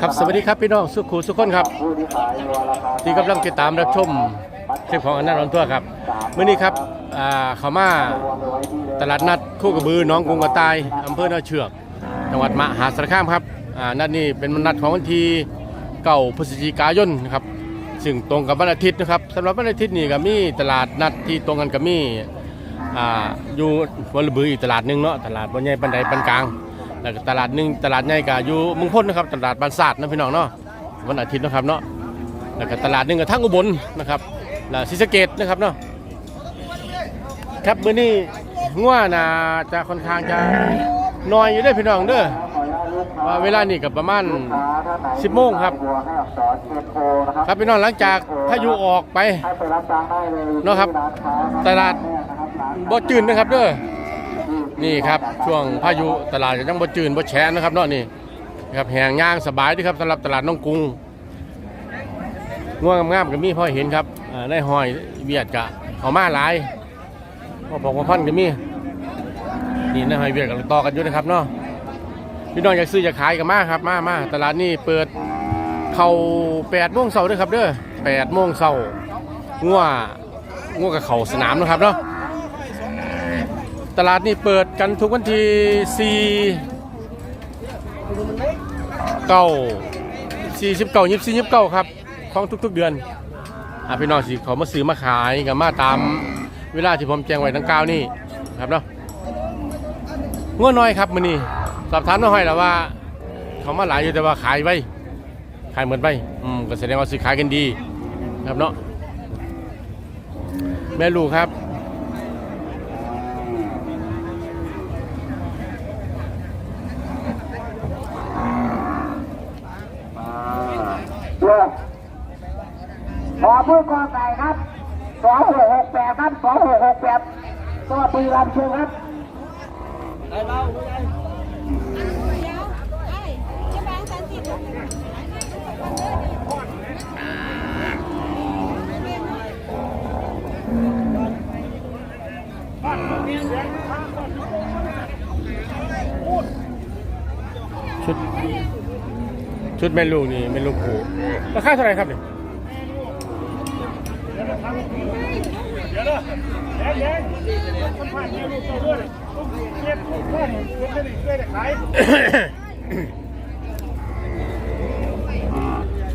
ครับสวัสดีครับพี่น้องสุขูสุขคนครับ ที่ขายวัวราคาที่กำลังติดตามรับชมคลิปของอนันต์รอนทั่วครับเมื้อนี้ครับเขามาตลาดนัดคู่กระบือน้องกรุงกระต่ายอำเภอนาเชือก จังหวัดมหาสารคามครับนัดนี้เป็นนัดของวันที่เก้าพฤศจิกายนนะครับซึ่งตรงกับวันอาทิตย์นะครับสำหรับวันอาทิตย์นี่ก็มีตลาดนัดที่ตรงกันกับมีอ่อยู่วันระบืออีกตลาดหนึงเนาะตลาดบนใหญ่ปันใดปันกลาง แล้วก็ตลาดหนึ่งตลาดใหญ่ก็อยู่เมืองพ้นนะครับ ตลาดบานศาสตร์นะพี่น้องเนาะวันอาทิตย์นะครับเนาะแล้วก็ตลาดหนึ่งก็ทั้งอุบลนะครับแล้วศรีสะเกดนะครับเนาะครับมื้อนี้ง่วน่าจะค่อนข้างจะน้อยอยู่เด้พี่น้องเด้อว่าเวลานี่ก็ประมาณ 10โมงครับ ครับพี่น้องหลังจากพายุออกไปเนาะครับ ตลาดบ่จืนนะครับเด้อ นี่ครับช่วงพายุตลาดก็ยังบ่จืนบ่แฉะนะครับเนาะนี่ครับแหงย่างสบายดีครับสำหรับตลาดน้องกรุงง่วงงามๆก็มีพ่อเห็นครับได้หอยเวียดกะเขามาหลายพ่อบอกว่าพันก็มีนี่นะหอยเวียดกับต่อกันอยู่นะครับเนาะพี่น้องอยากซื้ออยากขายก็มาครับมามาตลาดนี่เปิดเข้า8โมงเช้าด้วยครับเด้อ8โมงเช้าง่วง่วกับเข่าสนามนะครับเนาะ ตลาดนี่เปิดกันทุกวันที่ 4 เก้าสี่สิบเก้ายี่สิบสี่ยี่สิบเก้าครับ ของทุกๆเดือนอะพี่น้องสิเขามาซื้อมาขายกับมาตามเวลาที่ผมแจ้งไว้ทั้งเก้านี่ครับเนาะง่วน้อยครับมื้อนี้สอบถามน้องห้อยแล้วว่า เขามาหลายอยู่แต่ว่าขายไว้ขายเหมือนไปอืมก็แสดงว่าซื้อขายกันดี ครับเนาะแม่ลูกครับ เลือกขอผู้กองไก่ครับสองหกหกแปดครับสองหกหกแปดตัวปีรำเชิงครับ เดี๋ยวไอ้เจะแบงค์สันติด ชุด ชุดแม่ลูกนี่แม่ลูกผูราคาเท่าไหร่ครับเนี่ย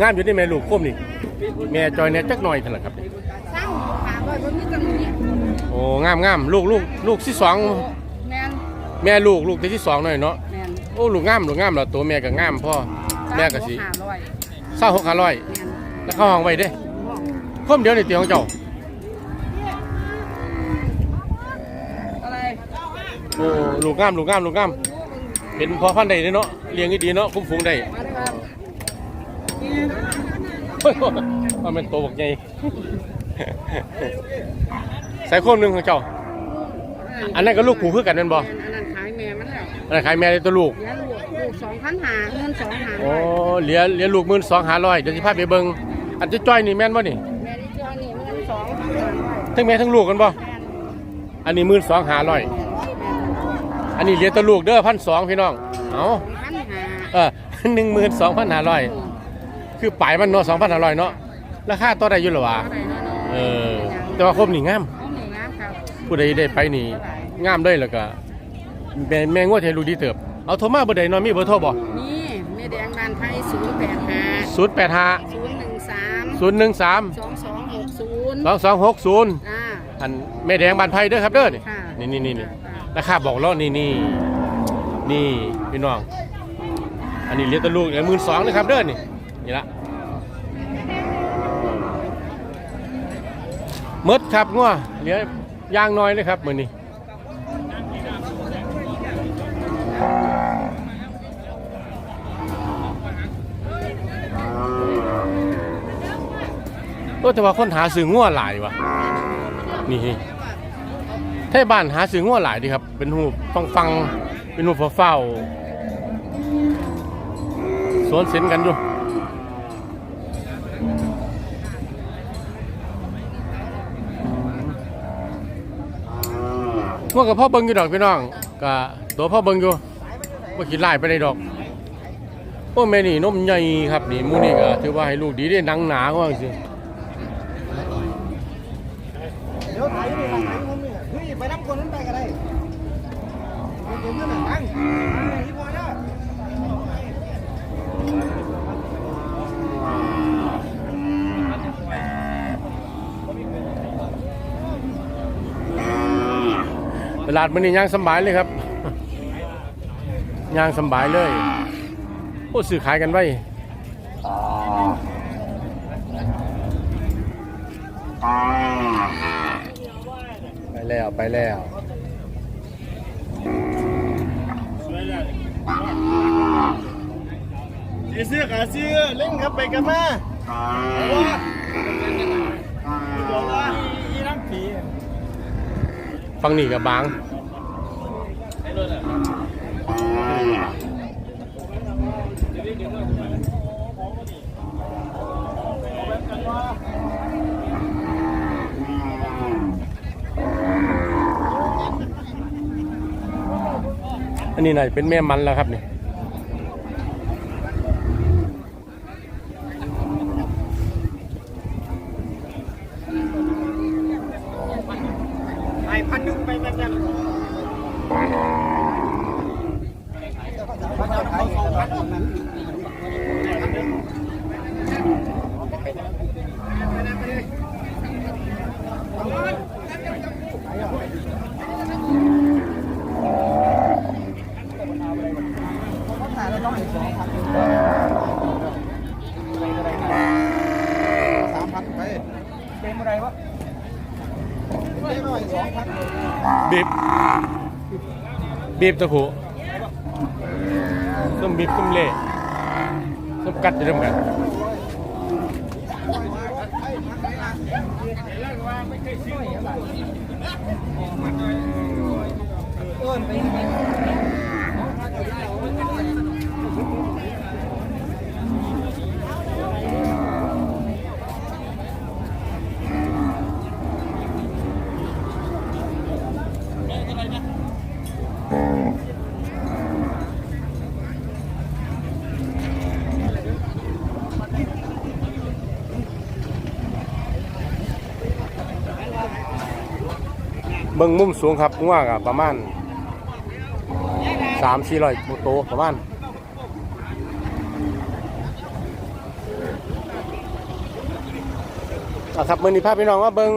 งามอยู่ที่แม่ลูกคมนี่แม่จอยเนี่ยจักหน่อยเท่าไหร่ครับเนี่ยสร้างหาบ่อยบนนี้จังนี้โอ้งามงามลูกลูกลูกที่สองแมนแม่ลูกลูกที่สองหน่อยเนาะแมนโอ้ลูกงามลูกงามแล้วตัวแม่ก็งามพ่อ แม่ก็สิหาร้อยเศร้าหกห้าร้อยแมนแล้วเข้าห้องไว้เด้คมเดียวในเตียงของเจ้าอะไรโอ้ลูกงามลูกงามลูกงามเป็นพอพันธุ์ได้เด้เนาะเลี้ยงดีๆเนาะคุ้มฝูงได้มาเลยครับเฮ้ยมันเป็นตัวบักใหญ่ ใส่โคมหนึ่งของเจ้า อันนั้นก็ลูกผูคือกันแม่นบ่ อันนั้นขายแม่มันแล้วอันนั้นขายแม่ได้ตัวลูก เลี้ยงลูก ลูกสองพันหาเงินสองหาโอ้เหลียเหลียลูกหมื่นสองห้าร้อยเดี๋ยวสิพาไปเบิ่งอันที่จ้อยนี่แม่นบ่นี่แม่ที่เจ้านี่เงินสองพันหาร้อยทั้งแม่ทั้งลูกกันบ่อันนี้หมื่นสองห้าร้อยอันนี้เหลียตัวลูกเด้อพันสองพี่น้องเอาพันหาเออหนึ่งหมื่นสองพันห้าร้อยคือปลายมันเนาะสองพันห้าร้อยเนาะราคาตัวใดอยู่หรอวะอะไรเนาะเออแต่ว่าคมนี่งามเอาหนึ่งน้ำครับผู้ใดได้ไปนี่งามเลยแล้วก็แม่แม่งวดให้ลูกดีเติบ เอาโทรมาเบอร์ใดเนาะมีเบอร์โทรบ่นี่แม่แดงบานไทยศูนย์แปดห้าศูนย์แปดห้าศูนย์หนึ่งสามศูนย์หนึ่งสามสองสองหกศูนย์สองสองหกศูนย์อ่า อันแม่แดงบานไผ่เด้อครับเด้อนี่ค่ะ นี่นี่นี่นี่ราคาบอกแล้วนี่นี่นี่พี่น้อง อันนี้เลี้ยงแตลูกหมื่นสองนะครับเด้อนี่นี่ละหมดครับงัวเหลือย่างน้อยเลยครับมือนี้ โอ้แต่ว่าคนหาซื้องัวหลายวะนี่ไทยบ้านหาซื้องัวหลายดีครับ เป็นหูฟังฟังเป็นหูเฝ้าสวนเส้นกันอยู่งัวกับพ่อเบิ้งอยู่ดอกพี่น้องก็ตัวพ่อเบิ้งอยู่ว่าคิดไล่ไปในดอกโอ้แม่นี่นมใหญ่ครับนี่มูนี่ก็ถือว่าให้ลูกดีได้นังหนาว่าสิ เดี๋ยวถ่ายนี่ถ่ายผมนี่เฮ้ยไปน้ำคนนั้นไปกันเลยเดี๋ยวเพื่อนหนังที่พอได้ ต ลาดมื้อนี้ย่างสำบายเลยครับย่างสำบายเลยโอ้ซื้อขายกันไว้ไปแล้วไปแล้วสีเสื้อขาเสื้อเล่นครับไปกันมา ฟังนี่กับบางอันนี้ไหนเป็นแม่มันแล้วครับนี่ ไอ้พันนึงไปแบบนั้น สามพันไปเต็มอะไรวะเต็มหน่อยสองพัน บีบ บีบตะผูส้มบีบส้มเละส้มกัดจะเริ่มกันเเบิ่งมุมสูงครับง่วงอะประมาณสามสี่ร้อยโตประมาณเอาครับมือนี้พาพี่น้องว่าเบิ่ง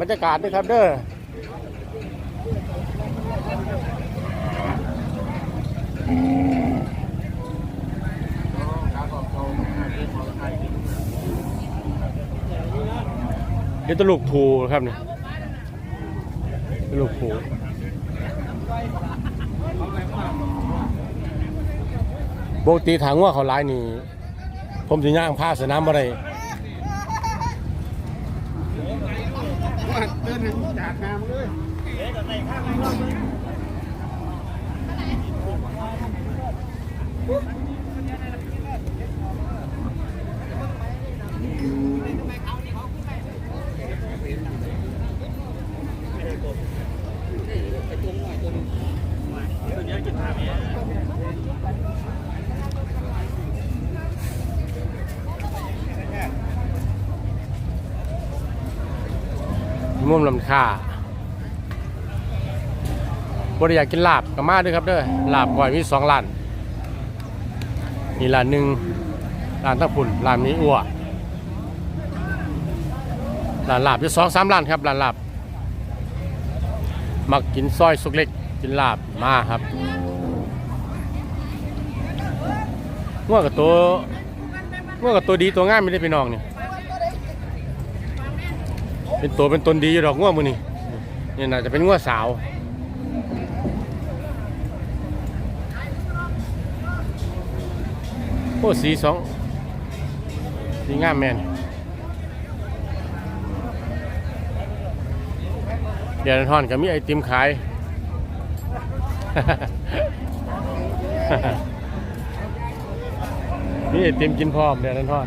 บรรยากาศด้วยครับเด้อเดี๋ยวตลุกผูครับเนี่ย ลูกผูปกติถางว่าเขาหลายนี่ ผมจะย่างผ้าสนามอะไรเดินถึงจากงา ม่วมลำค่าบริอยากกินลาบกับมาด้วยครับเด้อลาบก่อยมีสองร้านนี่ร้านหนึ่งร้านตะพุ่นร้านนี้อ้วร้านลาบอยู่สองสามร้านครับร้านลาบมักกินซอยสุกเล็ก กินลาบมาครับง่วงกับตัวง่วงกับตัวดีตัวง่ายไม่ได้พี่น้องเนี่ยเป็นตัวเป็นตนดีอยู่ดอกง่วมือนี่นี่น่าจะเป็นง่วสาวโอ้สีสองสีงามแมนเดี๋ยวทอนก็มีไอติมขาย มีไอติมกินพร้อมเดี๋ยวนั้นทอน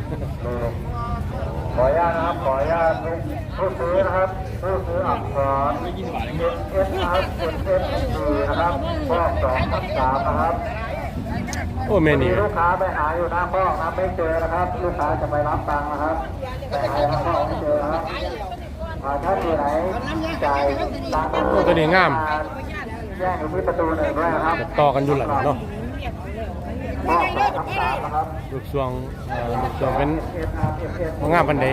ขออนุญาตนะครับ ขออนุญาตผู้ซื้อนะครับผู้ซื้ออักษรเอสนะครับเอสเอสดีนะครับรอสองทับสามนะครับโอ้แม่นี่ลูกค้าไปหาอยู่หน้าห้องนะไม่เจอนะครับ ลูกค้าจะไปรับตังค์นะครับไปหาหน้าห้องไม่เจอครับถ้าที่ไหนจ่ายตังค์ตัวนี้งาม แจ้งอยู่ที่ประตูหนึ่งด้วยนะครับต่อกันอยู่หลังเนาะห้องสามทับสามนะครับลูกสวงเอ่อลูกสวงเป็นบ่งามปานใด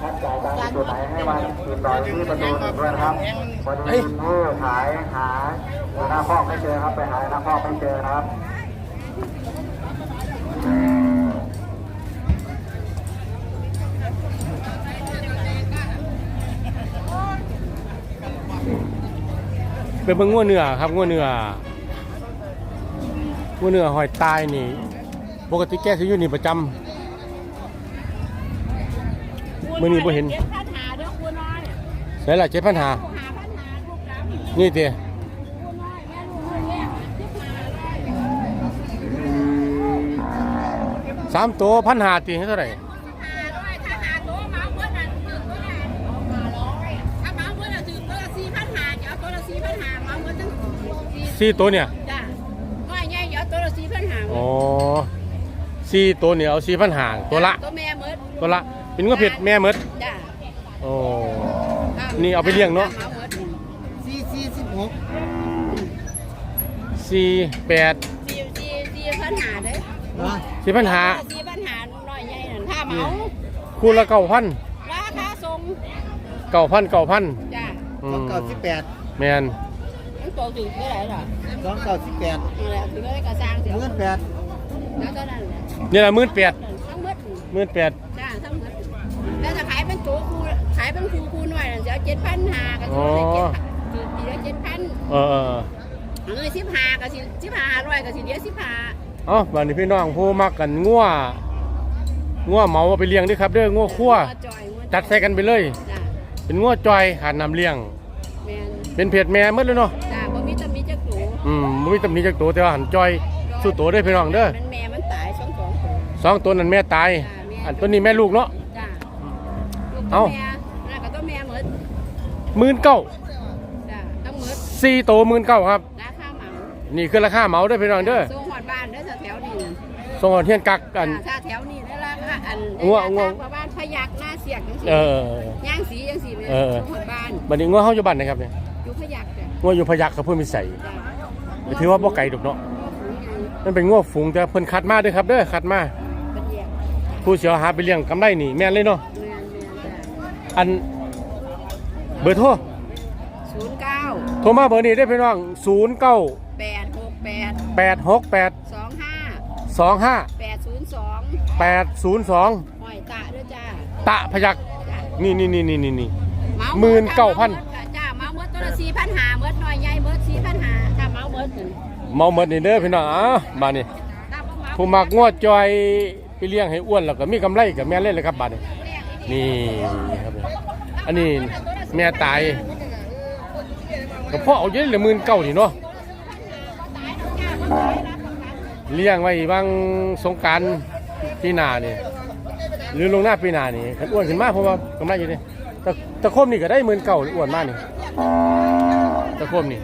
ท่านจ่ายตังค์ที่ตัวไหนให้มันติดต่อที่ประตูหนึ่งด้วยนะครับวันเฮ้นี้ยผู้ขายหาอยู่หน้าห้องไม่เจอครับไปหาหน้าห้องไม่เจอนะครับ เป็นเบิ่งงัวเนื้อครับงัวเนื้องัวเนื้อหอยตายนี่ ปกติแกสิอยู่นี่ประจำ มื้อนี้บ่เห็นเก็บค่าถาเด้อครูน้อยใส่ละ7,500หาปัญหาลูกหลานนี่ติครูน้อยแม่ลูกคนแรกที่มาร้อยสามตัวพันหาตีให้เท่าไหร่หาร้ สี่สี่ตัวเนี่ย จ้ะน้อยใหญ่เดี๋ยวตัวละสี่พันหาอ๋อสี่ตัวเนี่ยเอาสี่พันหาตัวละ ตัวแม่เมิดตัวละ เป็นงัวเผ็ดแม่เมดจ้ะโอ้ นี่เอาไปเลี้ยงเนอะเมาเมิดสี่สี่สิบหกสี่แปดสี่สี่สี่พันหาเด้อนะสี่พันหาสี่พันหาน้อยใหญ่นั่นถ้าเมาคู่ละเก้าพันราคาส่งเก้าพันเก้าพันจ้ะสองเก้าสิบแปดแมน มันโตถึงเท่าไหร่หรอสองเก้าสิบแปดนั่นแหละถึงได้กระสร้างเสียเงินแปดแล้วเท่านั้นแหละนี่ละหมื่นแปดทั้งหมดหมื่นแปดจ้าทั้งหมดแล้วจะขายเป็นตัวคูขายเป็นคูคูหน่อยน่ะจะเจ็ดพันหาก็สิได้เจ็ดพันทีละเจ็ดพันเออเออเออสิบหาก็สิสิบหาร้อยก็สิเดียวสิบหาเอ้าบ้านนี้พี่น้องผู้มักกันงัวงัวเหมาเอาไปเลี้ยงเด้วยครับเด้องัวคั่วจอยงัวจัดใส่กันไปเลยจ้าเป็นงัวจอยขาดน้ำเลี้ยงแมนเป็นเพจแม่หมดเลยเนาะ มบ่มีตำหนิจักตัวแต่ว่าหันจอยสู้ตัวเด้อพี่น้องเด้อมันแม่มันตายสองสองตัวสองตัวนั้นแม่ตาย อันตัวนี้แม่ลูกเนาะจ้าลูกเอ้าตัวแม่แล้วก็ตัวแม่หมดหมื่นเก้าจ้าต้องหมดสี่ตัวหมื่นเก้าครับ ราคาเหมานี่คือราคาเหมาเด้อพี่น้องเด้อส่งหอดบ้านเด้อแถวๆนี้ส่งเอาเทียนกักกันถ้าแถวนี้ได้ราคาอันง่วงได้ง่วงราคาบ้านพยักหน้าเสียกจังซี่เออย่างสีจังซี่แม่เออส่งหอดบ้านบัดนี้งัวเฮาอยู่บ้านนะครับเนี่ยอยู่พยักจ้ะงัวอยู่พยัคฆ์กับเพิ่นมีใส่จ้ะ ก็ถือว่าบ่ไกลดอกเนาะมันเป็นงัวฝูงแต่เพิ่นคัดมาเด้อครับเด้อคัดมาเป็นแยกผู้เสียหาไปเลี้ยงกำไรนี่แม่นเลยเนาะแม่นแม่นจ้ะอันเบอร์โทรศูนย์เก้าโทรมาเบอร์นี้ได้อพี่น้อง09แปดหกแปด868สองห้า25แปดศูนย์สอง802หอยตะด้วยจ้าตะพยัก จ้ะนี่นี่นี่นี่นี่นี่เมาหมื่นเก้าพัน เมาหมดนี่เด้อพี่น้องอะมานี่ถ้าบ่เมาผู้มักงวดจอยไปเลี้ยงให้อ้วนแล้วก็มีกำไรกับแม่เล่นเลยครับบาดนี้นี่ครับอันนี้แม่ตายก็พ่อเอาเยอะเลยหมื่นเก้านี่เนาะเลี้ยงไว้บางสงการปีหน้านี่หรือลงหน้าปีหน้านี่คันอ้วนขึ้นมาเพราะว่ากำไรอยู่นี่ตะตะโคมนี่ก็ได้หมื่นเก้าอ้วนมากนี่ตะโคมนี่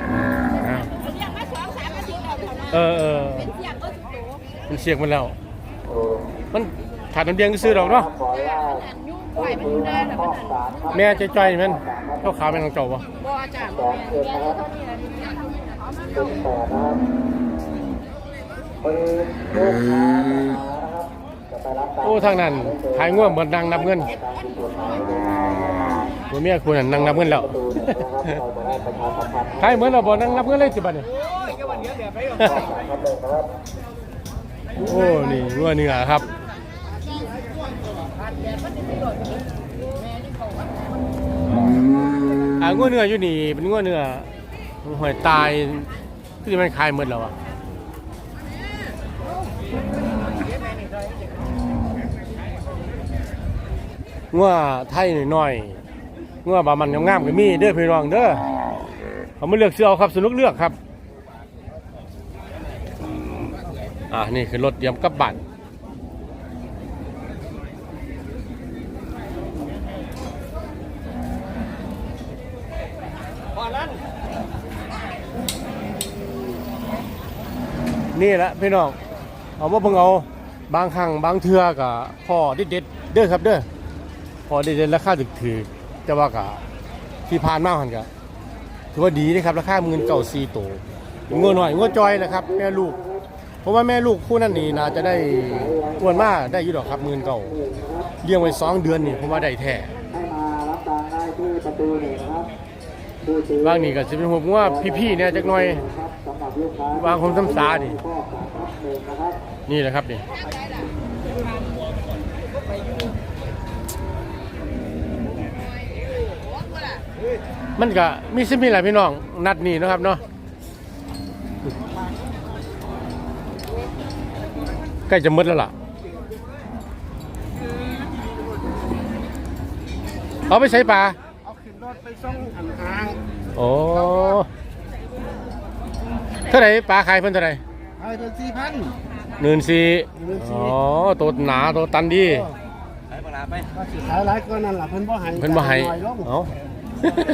อ่า เรียกมาสองสามอาทิตย์แล้ว เดี๋ยวนะเออเออเป็นเสียงก็สุดโตมันเสียงมันแล้ว มันขาดน้ำเลี้ยงซื้อดอกเนาะขออนุญาตอันยุ่งปล่อยมันได้แล้วมันอันแม่จะจ่อยมันเจ้าขาวแม่ของเจ้าปะบ่จ้าบ่แม่นแม่เท่านี้แล้วนี่เอามาลงแปดนะครับวันนี้ลูกค้านะครับจะไปรับตังค์โอ้ทางนั้นขายง่วงเหมือนนางนับเงินการที่ตัวไหนตัวเมียคุณน่ะนางนับเงินแล้วดูนะครับเราจะได้ประชาสัมพันธ์ ขายเหมือนเราบ่นางนับเงินเลยจิบัดนี่ ครับเลยนะครับโอ้ นี่งัวเนื้อครับ อ่างัวเนื้ออยู่นี่ เป็นงัวเนื้อหอยตายที่มันขายหมดแล้วอะงัวไทยหน่อยๆงัวบามันงามๆก็มีเด้อพี่น้องเด้อเขามาเลือกซื้อเอาครับสนุกเลือกครับ อ่านี่คือรถเตรียมกับบ้านนี่แหละพี่น้องเอาว่าเพิ่งเอาบางครั้งบางเทื่อกับพ่อเด็ดๆเด้อครับเด้อพอเด็ดๆราคาถึกถือๆแต่ว่ากะที่ผ่านมาหันกะถือว่าดีนะครับราคาหมื่นเก่าซีโตวงัวหน่อยงัวจอยแหละครับแม่ลูก เพราะว่าแม่ลูกคู่นั้นนี่น่าจะได้อ้วนมากได้อยู่ดอกครับหมื่นเก่าเลี้ยงไว้สองเดือนนี่ผมว่าได้แท้ให้มารับตังค์ได้ที่ประตูนึ่ครับผู้ซื้อบางนี่ก็จะเป็นผมว่าพี่ๆเนี่ยจักหน่อยครับางคนทำสานี่ก็ฝากรับหนึ่งนะครับนี่แหละครับนี่มันก็มีสิมีหลายพี่น้องนัดนี่นะครับเนาะใก ล้จะหมดแล้วล่ะ เอาไปใส่ปลาเอาขึ้นรถไปส่งอันหางโอ้เท่าไหร่ปลาขายเพิ่นเท่าไหร่ให้เป็นสี่พัน หนึ่งสี่หนึ่งสี่ อ๋อตัวหนาตัวตันดีก็สิขายหลายก็นั่นล่ะเพิ่นบ่ให้เพิ่นบ่ให้น้อยลงเอ้า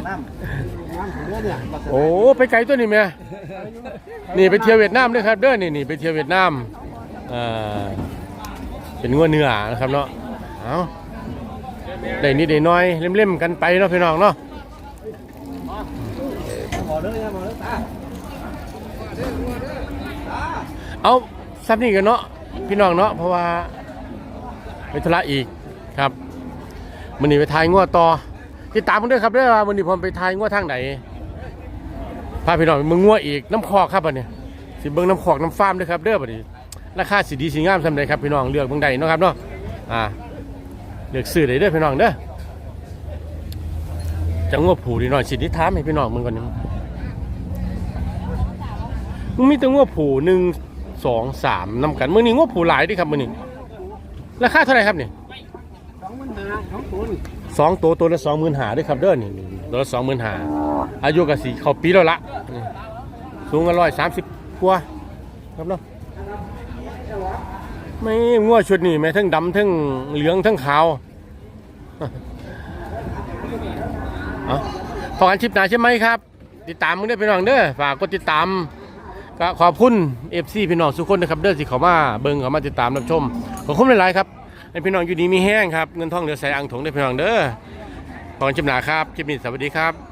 น้ำน้ำถึงเรือเนี่ยก็สิโอ้ไปไกลตัวนี้แม่นี่ไปเที่ยวเวียดนามด้วยครับเด้อนี่นี่ไปเที่ยวเวียดนามอ่า เป็นงัวเนื้อนะครับเนาะเอาได้นิดได้น้อยเล่มๆกันไปเนาะพี่น้องเนาะเอาซับนี่กันเนาะพี่น้องเนาะเพราะว่าไปธุระอีกครับมันนี่ไปทายงัวต่อติดตามกันด้วยครับเด้อว่ามันนี่ผมไปทายงัวทางไหนพาพี่น้องมืองงัวอีกน้ำคอกครับบัดนี้สิเบิ่งน้ำคอกน้ำฟาร์มด้วยครับเด้อบัดนี้ ราคาสิดีสิงามสำใดครับพี่น้องเลือกเบิ่งใดเนาะครับเนาะอ่าเลือกซื้อได้เด้อพี่น้องเด้อจะงัวผูดีหน่อยสินิถามให้พี่น้องมึงก่อนนี่มึงมีแต่งัวผูหนึ่งสองสามนำกันมื้อนี้งัวผูหลายเดิครับมื้อนี้ราคาเท่าไหร่ครับนี่สองหมื่นห้าสองตัวนี่สองตัวตัวละสองหมื่นหาด้วยครับเด้อนี่ตัวละสองหมื่นหาอายุกับสีเขาปีแล้วละนี่สูงกันร้อยสามสิบกว่าครับเนาะ ไม่งัวชุดนี่แม่ทั้งดำทั้งเหลืองทั้งขาวเอฝากกันชิปหนาใช่ไหมครับ ติดตามมึงได้พี่น้องเด้อฝากกดติดตามก็ขอบคุณเอฟซีพี่น้องทุกคนนะครับเด้อที่เขามาเบิ่งเขามาติดตามรับชมขอบคุณหลายๆครับให้พี่น้องอยู่ดีมีแห้งครับเงินทองเหลือใส่อ่างถงได้พี่น้องเด้อฝากกันชิปหนาครับคลิปนี้สวัสดีครับ